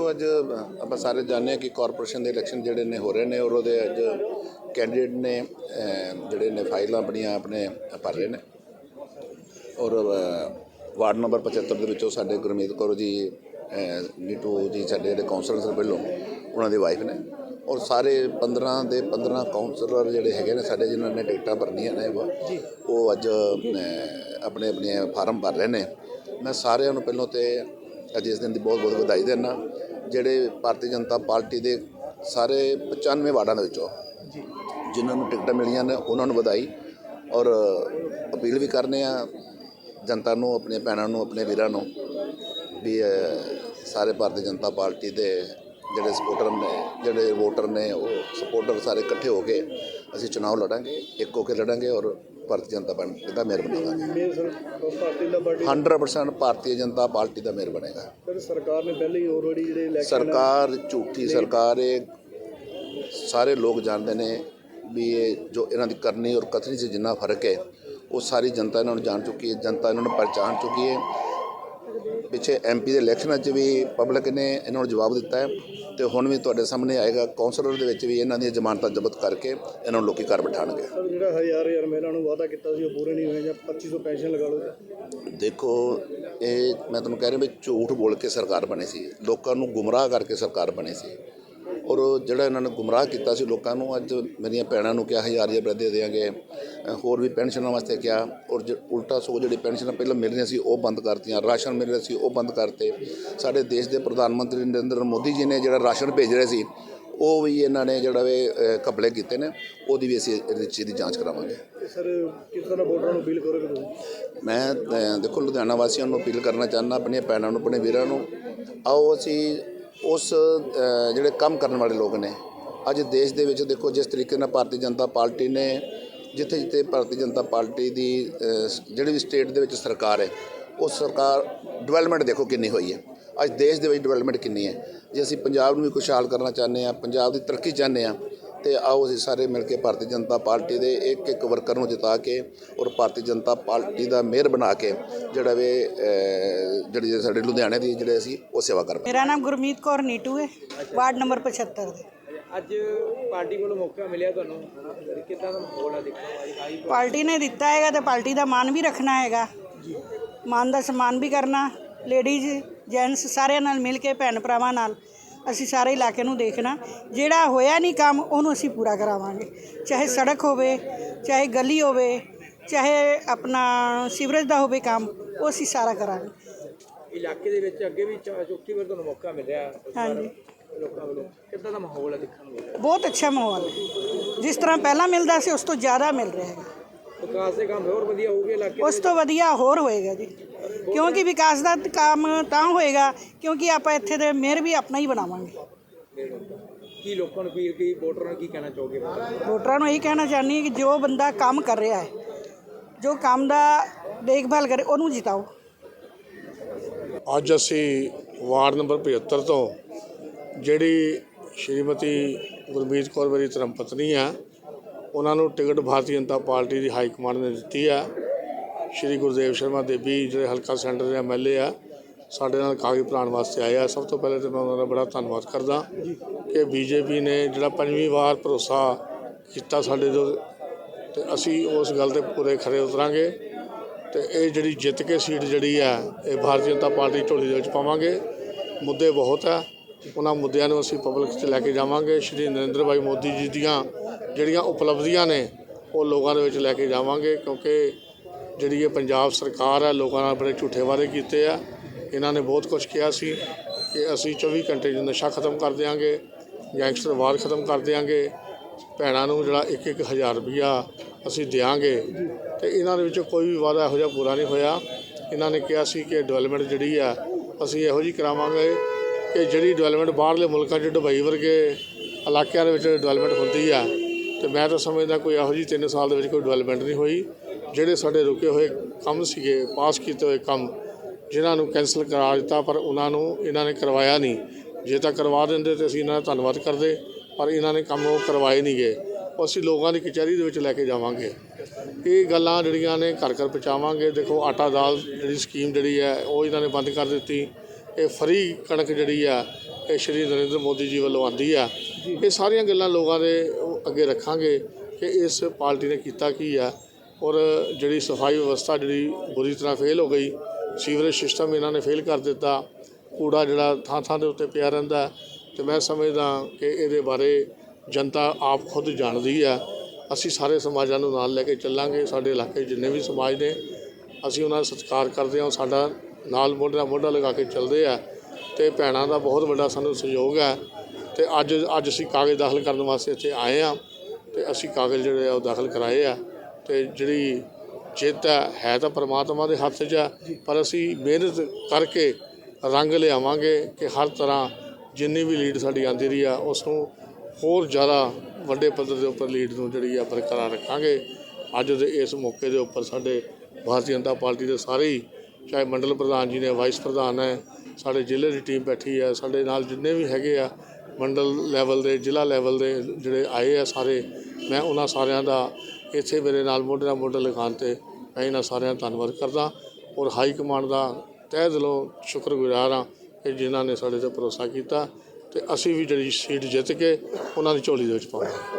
ਦੇਖੋ ਅੱਜ ਆਪਾਂ ਸਾਰੇ ਜਾਣਦੇ ਹਾਂ ਕਿ ਕਾਰਪੋਰੇਸ਼ਨ ਦੇ ਇਲੈਕਸ਼ਨ ਜਿਹੜੇ ਨੇ ਹੋ ਰਹੇ ਨੇ ਔਰ ਉਹਦੇ ਅੱਜ ਕੈਂਡੀਡੇਟ ਨੇ ਜਿਹੜੇ ਨੇ ਫਾਈਲਾਂ ਆਪਣੀਆਂ ਆਪਣੇ ਭਰ ਰਹੇ ਨੇ। ਔਰ ਵਾਰਡ ਨੰਬਰ 75 ਦੇ ਵਿੱਚੋਂ ਸਾਡੇ ਗੁਰਮੀਤ ਕੌਰ ਜੀ ਨੀਟੂ ਜੀ ਸਾਡੇ ਜਿਹੜੇ ਕਾਉਂਸਲਰ ਪਹਿਲੋਂ ਉਹਨਾਂ ਦੀ ਵਾਈਫ ਨੇ। ਔਰ ਸਾਰੇ 15 ਦੇ 15 ਕਾਉਂਸਲਰ ਜਿਹੜੇ ਹੈਗੇ ਨੇ ਸਾਡੇ ਜਿਨ੍ਹਾਂ ਨੇ ਟਿਕਟਾਂ ਭਰਨੀਆਂ ਨੇ ਉਹ ਉਹ ਅੱਜ ਆਪਣੇ ਆਪਣੇ ਫਾਰਮ ਭਰ ਰਹੇ ਨੇ। ਮੈਂ ਸਾਰਿਆਂ ਨੂੰ ਪਹਿਲਾਂ ਤੇ ਅੱਜ ਇਸ ਦਿਨ ਦੀ ਬਹੁਤ ਬਹੁਤ ਵਧਾਈ ਦਿੰਦਾ। ਜਿਹੜੇ ਭਾਰਤੀ ਜਨਤਾ ਪਾਰਟੀ ਦੇ ਸਾਰੇ 95 ਵਾਰਡਾਂ ਦੇ ਵਿੱਚੋਂ ਜਿਨ੍ਹਾਂ ਨੂੰ ਟਿਕਟਾਂ ਮਿਲੀਆਂ ਨੇ ਉਹਨਾਂ ਨੂੰ ਵਧਾਈ ਔਰ ਅਪੀਲ ਵੀ ਕਰਨੇ ਆ ਜਨਤਾ ਨੂੰ ਆਪਣੀਆਂ ਭੈਣਾਂ ਨੂੰ ਆਪਣੇ ਵੀਰਾਂ ਨੂੰ ਵੀ ਸਾਰੇ ਭਾਰਤੀ ਜਨਤਾ ਪਾਰਟੀ ਦੇ ਜਿਹੜੇ ਸਪੋਰਟਰ ਨੇ ਜਿਹੜੇ ਵੋਟਰ ਨੇ ਉਹ ਸਪੋਰਟਰ ਸਾਰੇ ਇਕੱਠੇ ਹੋ ਕੇ ਅਸੀਂ ਚੁਣਾਵ ਲੜਾਂਗੇ ਇੱਕ ਹੋ ਕੇ ਲੜਾਂਗੇ ਔਰ ਭਾਰਤੀ ਜਨਤਾ ਪਾਰਟੀ ਦਾ ਮੇਅਰ ਬਣਾਵਾਂਗੇ ਮੇਰ ਸਰ ਭਾਰਤੀ ਦਾ ਪਾਰਟੀ 100% ਭਾਰਤੀ ਜਨਤਾ ਪਾਰਟੀ ਦਾ ਮੇਅਰ ਬਣੇਗਾ। ਸਰ ਸਰਕਾਰ ਨੇ ਪਹਿਲੇ ਹੀ ਆਲਰੇਡੀ ਜਿਹੜੇ ਇਲੈਕਸ਼ਨ ਸਰਕਾਰ ਝੂਠੀ ਸਰਕਾਰ ਇਹ ਸਾਰੇ ਲੋਕ ਜਾਣਦੇ ਨੇ ਵੀ ਇਹ ਜੋ ਇਹਨਾਂ ਦੀ ਕਰਨੀ ਔਰ ਕਥਨੀ 'ਚ ਜਿੰਨਾ ਫ਼ਰਕ ਹੈ ਉਹ ਸਾਰੀ ਜਨਤਾ ਇਹਨਾਂ ਨੂੰ ਜਾਣ ਚੁੱਕੀ ਹੈ ਜਨਤਾ ਇਹਨਾਂ ਨੂੰ ਪਹਿਚਾਣ ਚੁੱਕੀ ਹੈ। ਪਿੱਛੇ ਐਮਪੀ ਦੇ ਇਲੈਕਸ਼ਨਾਂ 'ਚ ਵੀ ਪਬਲਿਕ ਨੇ ਇਹਨਾਂ ਨੂੰ ਜਵਾਬ ਦਿੱਤਾ ਹੈ ਤੇ ਹੁਣ ਵੀ ਤੁਹਾਡੇ ਸਾਹਮਣੇ ਆਏਗਾ ਕੌਂਸਲਰ ਦੇ ਵਿੱਚ ਵੀ ਇਹਨਾਂ ਦੀਆਂ ਜ਼ਮਾਨਤਾਂ ਜ਼ਬਤ ਕਰਕੇ ਇਹਨਾਂ ਨੂੰ ਲੋਕੀ ਘਰ ਬਿਠਾਣਗੇ ਜਿਹੜਾ ਹਜ਼ਾਰ ਹਜ਼ਾਰ ਮਹਿਲਾ ਨੂੰ ਵਾਅਦਾ ਕੀਤਾ ਸੀ ਉਹ ਪੂਰੇ ਨਹੀਂ ਹੋਏ ਜਾਂ 2500 ਪੈਨਸ਼ਨ ਲਗਾ ਲਓ। ਦੇਖੋ ਇਹ ਮੈਂ ਤੁਹਾਨੂੰ ਕਹਿ ਰਿਹਾ ਵੀ ਝੂਠ ਬੋਲ ਕੇ ਸਰਕਾਰ ਬਣੀ ਸੀ। ਲੋਕਾਂ ਨੂੰ ਗੁੰਮਰਾਹ ਕਰਕੇ ਸਰਕਾਰ ਬਣੀ ਸੀ। ਔਰ ਜਿਹੜਾ ਇਹਨਾਂ ਨੇ ਗੁੰਮਰਾਹ ਕੀਤਾ ਸੀ ਲੋਕਾਂ ਨੂੰ ਅੱਜ ਮੇਰੀਆਂ ਭੈਣਾਂ ਨੂੰ ਕਿਹਾ ਹਜ਼ਾਰ ਰੁਪਏ ਦੇ ਦੇਵਾਂਗੇ ਅ, ਹੋਰ ਵੀ ਪੈਨਸ਼ਨਾਂ ਵਾਸਤੇ ਕਿਹਾ। ਔਰ ਉਲਟਾ ਸੋ ਜਿਹੜੀ ਪੈਨਸ਼ਨਾਂ ਪਹਿਲਾਂ ਮਿਲ ਰਹੀਆਂ ਸੀ ਉਹ ਬੰਦ ਕਰਤੀਆਂ। ਰਾਸ਼ਨ ਮਿਲ ਰਿਹਾ ਸੀ ਉਹ ਬੰਦ ਕਰਤੇ। ਸਾਡੇ ਦੇਸ਼ ਦੇ ਪ੍ਰਧਾਨ ਮੰਤਰੀ ਨਰਿੰਦਰ ਮੋਦੀ ਜੀ ਨੇ ਜਿਹੜਾ ਰਾਸ਼ਨ ਭੇਜ ਰਹੇ ਸੀ ਉਹ ਵੀ ਇਹਨਾਂ ਨੇ ਜਿਹੜਾ ਵੇ ਅ, ਘਪਲੇ ਕੀਤੇ ਨੇ। ਉਹਦੀ ਵੀ ਅਸੀਂ ਚੀਜ਼ ਦੀ ਜਾਂਚ ਕਰਾਵਾਂਗੇ। ਸਰ ਕਿਸ ਤਰ੍ਹਾਂ ਵੋਟਰਾਂ ਨੂੰ ਅਪੀਲ ਕਰੋਗੇ ਤੁਸੀਂ? ਮੈਂ ਦੇਖੋ ਲੁਧਿਆਣਾ ਵਾਸੀਆਂ ਨੂੰ ਅਪੀਲ ਕਰਨਾ ਚਾਹੁੰਦਾ ਆਪਣੀਆਂ ਭੈਣਾਂ ਨੂੰ ਆਪਣੇ ਵੀਰਾਂ ਨੂੰ। ਆਓ ਅਸੀਂ ਉਸ ਜਿਹੜੇ ਕੰਮ ਕਰਨ ਵਾਲੇ ਲੋਕ ਨੇ, ਅੱਜ ਦੇਸ਼ ਦੇ ਵਿੱਚ ਦੇਖੋ ਜਿਸ ਤਰੀਕੇ ਨਾਲ ਭਾਰਤੀ ਜਨਤਾ ਪਾਰਟੀ ਨੇ, ਜਿੱਥੇ ਜਿੱਥੇ ਭਾਰਤੀ ਜਨਤਾ ਪਾਰਟੀ ਦੀ ਜਿਹੜੀ ਵੀ ਸਟੇਟ ਦੇ ਵਿੱਚ ਸਰਕਾਰ ਹੈ, ਉਹ ਸਰਕਾਰ ਡਿਵੈਲਪਮੈਂਟ ਦੇਖੋ ਕਿੰਨੀ ਹੋਈ ਹੈ। ਅੱਜ ਦੇਸ਼ ਦੇ ਵਿੱਚ ਡਿਵੈਲਪਮੈਂਟ ਕਿੰਨੀ ਹੈ। ਜੇ ਅਸੀਂ ਪੰਜਾਬ ਨੂੰ ਵੀ ਖੁਸ਼ਹਾਲ ਕਰਨਾ ਚਾਹੁੰਦੇ ਆ ਪੰਜਾਬ ਦੀ ਤਰੱਕੀ ਚਾਹੁੰਦੇ ਆ ਤੇ ਆਓ ਅਸੀਂ ਸਾਰੇ ਮਿਲ ਕੇ ਭਾਰਤੀ ਜਨਤਾ ਪਾਰਟੀ ਦੇ ਇੱਕ ਇੱਕ ਵਰਕਰ ਨੂੰ ਜਿਤਾ ਕੇ ਔਰ ਭਾਰਤੀ ਜਨਤਾ ਪਾਰਟੀ ਦਾ ਮੇਅਰ ਬਣਾ ਕੇ ਜਿਹੜਾ ਵੇ ਜਿਹੜੀ ਸਾਡੇ ਲੁਧਿਆਣੇ ਦੀ ਜਿਹੜੇ ਅਸੀਂ ਉਹ ਸੇਵਾ ਕਰ ਮੇਰਾ ਨਾਮ ਗੁਰਮੀਤ ਕੌਰ ਨੀਟੂ ਹੈ ਵਾਰਡ ਨੰਬਰ 75 ਦੇ। ਅੱਜ ਪਾਰਟੀ ਵੱਲੋਂ ਮੌਕਾ ਮਿਲਿਆ ਤੁਹਾਨੂੰ? ਕਿੱਦਾਂ ਦਾ ਮਾਹੌਲ ਆ ਦੇਖੋ ਪਾਰਟੀ ਨੇ ਦਿੱਤਾ ਹੈਗਾ ਤੇ ਪਾਰਟੀ ਦਾ ਮਾਨ ਵੀ ਰੱਖਣਾ ਹੈਗਾ। ਮਾਨ ਦਾ ਸਨਮਾਨ ਵੀ ਕਰਨਾ ਲੇਡੀਜ਼ ਜੈਂਟਸ ਸਾਰਿਆਂ ਨਾਲ ਮਿਲ ਕੇ ਭੈਣ ਭਰਾਵਾਂ ਨਾਲ। ਅਸੀਂ ਸਾਰੇ ਇਲਾਕੇ ਨੂੰ ਦੇਖਣਾ ਜਿਹੜਾ ਹੋਇਆ ਨਹੀਂ ਕੰਮ ਉਹਨੂੰ ਅਸੀਂ ਪੂਰਾ ਕਰਾਵਾਂਗੇ। ਚਾਹੇ ਸੜਕ ਹੋਵੇ ਚਾਹੇ ਗਲੀ ਹੋਵੇ ਚਾਹੇ ਆਪਣਾ ਸੀਵਰੇਜ ਦਾ ਹੋਵੇ ਕੰਮ ਉਹ ਅਸੀਂ ਸਾਰਾ ਕਰਾਂਗੇ। ਇਲਾਕੇ ਦੇ ਵਿੱਚ ਅੱਗੇ ਵੀ ਚੌ- ਚੌਥੀ ਵਾਰ ਤੁਹਾਨੂੰ ਮੌਕਾ ਮਿਲਿਆ। ਹਾਂਜੀ। ਲੋਕਾਂ ਵੱਲੋਂ ਕਿੱਦਾਂ ਦਾ ਮਾਹੌਲ ਹੈ ਦੇਖਣ ਨੂੰ? ਮਿਲਿਆ ਬਹੁਤ ਅੱਛਾ ਮਾਹੌਲ ਹੈ। ਜਿਸ ਤਰ੍ਹਾਂ ਪਹਿਲਾਂ ਮਿਲਦਾ ਸੀ ਉਸ ਤੋਂ ਜ਼ਿਆਦਾ ਮਿਲ ਰਿਹਾ ਹੈਗਾ ਵਿਕਾਸ ਦੇ ਕੰਮ ਹੋਰ ਵਧੀਆ ਹੋਊਗੇ ਇਲਾਕੇ ਉਸ ਤੋਂ ਵਧੀਆ ਹੋਰ ਹੋਏਗਾ ਜੀ। ਕਿਉਂਕਿ ਵਿਕਾਸ ਦਾ ਕੰਮ ਤਾਂ ਹੋਏਗਾ ਕਿਉਂਕਿ ਆਪਾਂ ਇੱਥੇ ਦੇ ਮੇਅਰ ਵੀ ਆਪਣਾ ਹੀ ਬਣਾਵਾਂਗੇ। ਕੀ ਲੋਕਾਂ ਨੂੰ ਅਪੀਲ ਕੀ ਵੋਟਰਾਂ ਨੂੰ ਕੀ ਕਹਿਣਾ ਚਾਹੋਗੇ? ਵੋਟਰਾਂ ਨੂੰ ਇਹ ਕਹਿਣਾ ਚਾਹੁੰਦੀ ਹਾਂ ਕਿ ਜੋ ਬੰਦਾ ਕੰਮ ਕਰ ਰਿਹਾ ਹੈ ਜੋ ਕੰਮ ਦਾ ਦੇਖਭਾਲ ਕਰੇ ਉਹਨੂੰ ਜਿਤਾਓ। ਅੱਜ ਅਸੀਂ ਵਾਰਡ ਨੰਬਰ 75 ਤੋਂ ਜਿਹੜੀ ਸ਼੍ਰੀਮਤੀ ਗੁਰਮੀਤ ਕੌਰ ਮੇਰੀ ਧਰਮ ਪਤਨੀ ਆ ਉਹਨਾਂ ਨੂੰ ਟਿਕਟ ਭਾਰਤੀ ਜਨਤਾ ਪਾਰਟੀ ਦੀ ਹਾਈ ਕਮਾਂਡ ਨੇ ਦਿੱਤੀ ਆ। ਸ਼੍ਰੀ ਗੁਰਦੇਵ ਸ਼ਰਮਾ ਦੇਵੀ ਜਿਹੜੇ ਹਲਕਾ ਸੈਂਟਰ ਦੇ ਐਮਐਲਏ ਆ, ਸਾਡੇ ਨਾਲ ਕਾਗਜ਼ ਭਰਾਉਣ ਵਾਸਤੇ ਆਏ ਆ। ਸਭ ਤੋਂ ਪਹਿਲੇ ਤਾਂ ਮੈਂ ਉਹਨਾਂ ਦਾ ਬੜਾ ਧੰਨਵਾਦ ਕਰਦਾ ਕਿ ਬੀਜੇਪੀ ਨੇ ਜਿਹੜਾ ਪੰਜਵੀਂ ਵਾਰ ਭਰੋਸਾ ਕੀਤਾ ਸਾਡੇ ਤੋਂ, ਤੇ ਅਸੀਂ ਉਸ ਗੱਲ ਤੇ ਪੂਰੇ ਖਰੇ ਉਤਰਾਂਗੇ ਤੇ ਇਹ ਜਿਹੜੀ ਜਿੱਤ ਕੇ ਸੀਟ ਜਿਹੜੀ ਆ, ਇਹ ਭਾਰਤੀ ਜਨਤਾ ਪਾਰਟੀ ਝੋਲੀ ਦੇ ਵਿੱਚ ਪਾਵਾਂਗੇ। ਮੁੱਦੇ ਬਹੁਤ ਆ, ਉਹਨਾਂ ਮੁੱਦਿਆਂ ਨੂੰ ਅਸੀਂ ਪਬਲਿਕ 'ਚ ਲੈ ਕੇ ਜਾਵਾਂਗੇ। ਸ਼੍ਰੀ ਨਰਿੰਦਰ ਭਾਈ ਮੋਦੀ ਜੀ ਦੀਆਂ ਜਿਹੜੀਆਂ ਉਪਲਬਧੀਆਂ ਨੇ, ਉਹ ਲੋਕਾਂ ਦੇ ਵਿੱਚ ਲੈ ਕੇ ਜਾਵਾਂਗੇ ਕਿਉਂਕਿ ਜਿਹੜੀ ਇਹ ਪੰਜਾਬ ਸਰਕਾਰ ਹੈ ਲੋਕਾਂ ਨਾਲ ਬੜੇ ਝੂਠੇ ਵਾਅਦੇ ਕੀਤੇ ਆ। ਇਹਨਾਂ ਨੇ ਬਹੁਤ ਕੁਝ ਕਿਹਾ ਸੀ ਕਿ ਅਸੀਂ 24 ਘੰਟੇ 'ਚ ਨਸ਼ਾ ਖਤਮ ਕਰ ਦਿਆਂਗੇ ਗੈਂਗਸਟਰਵਾਦ ਖਤਮ ਕਰ ਦਿਆਂਗੇ, ਭੈਣਾਂ ਨੂੰ ਜਿਹੜਾ ਇੱਕ ਇੱਕ ਹਜ਼ਾਰ ਰੁਪਈਆ ਅਸੀਂ ਦਿਆਂਗੇ। ਤੇ ਇਹਨਾਂ ਦੇ ਵਿੱਚੋਂ ਕੋਈ ਵੀ ਵਾਅਦਾ ਇਹੋ ਜਿਹਾ ਪੂਰਾ ਨਹੀਂ ਹੋਇਆ। ਇਹਨਾਂ ਨੇ ਕਿਹਾ ਸੀ ਕਿ ਡਿਵੈਲਪਮੈਂਟ ਜਿਹੜੀ ਆ, ਅਸੀਂ ਇਹੋ ਜਿਹੀ ਕਰਾਵਾਂਗੇ ਕਿ ਜਿਹੜੀ ਡਿਵੈਲਪਮੈਂਟ ਬਾਹਰਲੇ ਮੁਲਕਾਂ 'ਚ ਦੁਬਈ ਵਰਗੇ ਇਲਾਕਿਆਂ ਦੇ ਵਿੱਚ ਡਿਵੈਲਪਮੈਂਟ ਹੁੰਦੀ ਆ, ਤੇ ਮੈਂ ਤਾਂ ਸਮਝਦਾ ਕੋਈ ਇਹੋ ਜਿਹੀ 3 ਸਾਲ ਦੇ ਵਿੱਚ ਕੋਈ ਡਿਵੈਲਪਮੈਂਟ ਨਹੀਂ ਹੋਈ। ਜਿਹੜੇ ਸਾਡੇ ਰੁਕੇ ਹੋਏ ਕੰਮ ਸੀਗੇ, ਪਾਸ ਕੀਤੇ ਹੋਏ ਕੰਮ, ਜਿਨ੍ਹਾਂ ਨੂੰ ਕੈਂਸਲ ਕਰਾ ਦਿੱਤਾ, ਪਰ ਉਹਨਾਂ ਨੂੰ ਇਹਨਾਂ ਨੇ ਕਰਵਾਇਆ ਨਹੀਂ। ਜੇ ਤਾਂ ਕਰਵਾ ਦਿੰਦੇ ਤੇ ਅਸੀਂ ਇਹਨਾਂ ਦਾ ਧੰਨਵਾਦ ਕਰਦੇ, ਪਰ ਇਹਨਾਂ ਨੇ ਕੰਮ ਉਹ ਕਰਵਾਏ ਨਹੀਂ ਗਏ ਉਹ ਅਸੀਂ ਲੋਕਾਂ ਦੀ ਕਚਹਿਰੀ ਦੇ ਵਿੱਚ ਲੈ ਕੇ ਜਾਵਾਂਗੇ। ਇਹ ਗੱਲਾਂ ਜਿਹੜੀਆਂ ਨੇ ਘਰ ਘਰ ਪਹੁੰਚਾਵਾਂਗੇ। ਦੇਖੋ, ਆਟਾ ਦਾਲ ਜਿਹੜੀ ਸਕੀਮ ਜਿਹੜੀ ਹੈ, ਉਹ ਇਹਨਾਂ ਨੇ ਬੰਦ ਕਰ ਦਿੱਤੀ। ਇਹ ਫਰੀ ਕਣਕ ਜਿਹੜੀ ਆ ਇਹ ਸ਼੍ਰੀ ਨਰਿੰਦਰ ਮੋਦੀ ਜੀ ਵੱਲੋਂ ਆਂਦੀ ਆ ਇਹ ਸਾਰੀਆਂ ਗੱਲਾਂ ਲੋਕਾਂ ਦੇ ਅੱਗੇ ਰੱਖਾਂਗੇ ਕਿ ਇਸ ਪਾਰਟੀ ਨੇ ਕੀਤਾ ਕੀ ਆ ਔਰ ਜਿਹੜੀ ਸਫ਼ਾਈ ਵਿਵਸਥਾ ਜਿਹੜੀ ਬੁਰੀ ਤਰ੍ਹਾਂ ਫੇਲ ਹੋ ਗਈ, ਸੀਵਰੇਜ ਸਿਸਟਮ ਇਹਨਾਂ ਨੇ ਫੇਲ ਕਰ ਦਿੱਤਾ, ਕੂੜਾ ਜਿਹੜਾ ਥਾਂ ਥਾਂ ਦੇ ਉੱਤੇ ਪਿਆ ਰਹਿੰਦਾ ਹੈ, ਤੇ ਮੈਂ ਸਮਝਦਾ ਕਿ ਇਹਦੇ ਬਾਰੇ ਜਨਤਾ ਆਪ ਖੁਦ ਜਾਣਦੀ ਆ ਅਸੀਂ ਸਾਰੇ ਸਮਾਜਾਂ ਨੂੰ ਨਾਲ ਲੈ ਕੇ ਚੱਲਾਂਗੇ, ਸਾਡੇ ਇਲਾਕੇ ਜਿੰਨੇ ਵੀ ਸਮਾਜ ਨੇ, ਅਸੀਂ ਉਹਨਾਂ ਦਾ ਸਤਿਕਾਰ ਕਰਦੇ ਹਾਂ, ਉਹ ਸਾਡਾ ਨਾਲ ਮੋਢਾ ਮੋਢਾ ਲਗਾ ਕੇ ਚੱਲਦੇ ਆ, ਤੇ ਭੈਣਾਂ ਦਾ ਬਹੁਤ ਵੱਡਾ ਸਾਨੂੰ ਸਹਿਯੋਗ ਹੈ, ਤੇ ਅੱਜ ਅੱਜ ਅਸੀਂ ਕਾਗਜ਼ ਦਾਖਲ ਕਰਨ ਵਾਸਤੇ ਇੱਥੇ ਆਏ ਆ ਤੇ ਅਸੀਂ ਕਾਗਜ਼ ਜਿਹੜੇ ਆ ਉਹ ਦਾਖਲ ਕਰਾਏ ਆ। ਤੇ ਜਿਹੜੀ ਜਿੱਤ ਹੈ ਤਾਂ ਪਰਮਾਤਮਾ ਦੇ ਹੱਥ 'ਚ ਆ, ਪਰ ਅਸੀਂ ਮਿਹਨਤ ਕਰਕੇ ਰੰਗ ਲਿਆਵਾਂਗੇ ਕਿ ਹਰ ਤਰ੍ਹਾਂ ਜਿੰਨੀ ਵੀ ਲੀਡ ਸਾਡੀ ਆਂਦੀ ਰਹੀ ਆ, ਉਸ ਨੂੰ ਹੋਰ ਜ਼ਿਆਦਾ ਵੱਡੇ ਪੱਧਰ ਦੇ ਉੱਪਰ ਲੀਡ ਨੂੰ ਜਿਹੜੀ ਆ ਬਰਕਰਾਰ ਰੱਖਾਂਗੇ। ਅੱਜ ਦੇ ਇਸ ਮੌਕੇ ਦੇ ਉੱਪਰ ਸਾਡੇ ਭਾਰਤੀ ਜਨਤਾ ਪਾਰਟੀ ਦੇ ਸਾਰੇ ਹੀ, ਚਾਹੇ ਮੰਡਲ ਪ੍ਰਧਾਨ ਜੀ ਨੇ, ਵਾਈਸ ਪ੍ਰਧਾਨ ਹੈ ਸਾਡੇ ਜ਼ਿਲ੍ਹੇ ਦੀ ਟੀਮ ਬੈਠੀ ਹੈ ਸਾਡੇ ਨਾਲ ਜਿੰਨੇ ਵੀ ਹੈਗੇ ਆ, ਮੰਡਲ ਲੈਵਲ ਦੇ, ਜ਼ਿਲ੍ਹਾ ਲੈਵਲ ਦੇ ਜਿਹੜੇ ਆਏ ਆ ਸਾਰੇ, ਮੈਂ ਉਹਨਾਂ ਸਾਰਿਆਂ ਦਾ ਇੱਥੇ ਮੇਰੇ ਨਾਲ ਮੋਢੇ ਨਾਲ ਮੋਢਾ ਲਗਾਉਣ ਤੇ ਮੈਂ ਇਹਨਾਂ ਸਾਰਿਆਂ ਦਾ ਧੰਨਵਾਦ ਕਰਦਾ ਔਰ ਹਾਈ ਕਮਾਂਡ ਦਾ ਤਹਿ ਦਿਲੋਂ ਸ਼ੁਕਰਗੁਜ਼ਾਰ ਹਾਂ ਕਿ ਜਿਨ੍ਹਾਂ ਨੇ ਸਾਡੇ ਤੇ ਭਰੋਸਾ ਕੀਤਾ ਤੇ ਅਸੀਂ ਵੀ ਜਿਹੜੀ ਸੀਟ ਜਿੱਤ ਕੇ ਉਹਨਾਂ ਦੀ ਝੋਲੀ ਦੇ ਵਿੱਚ ਪਾਵਾਂਗੇ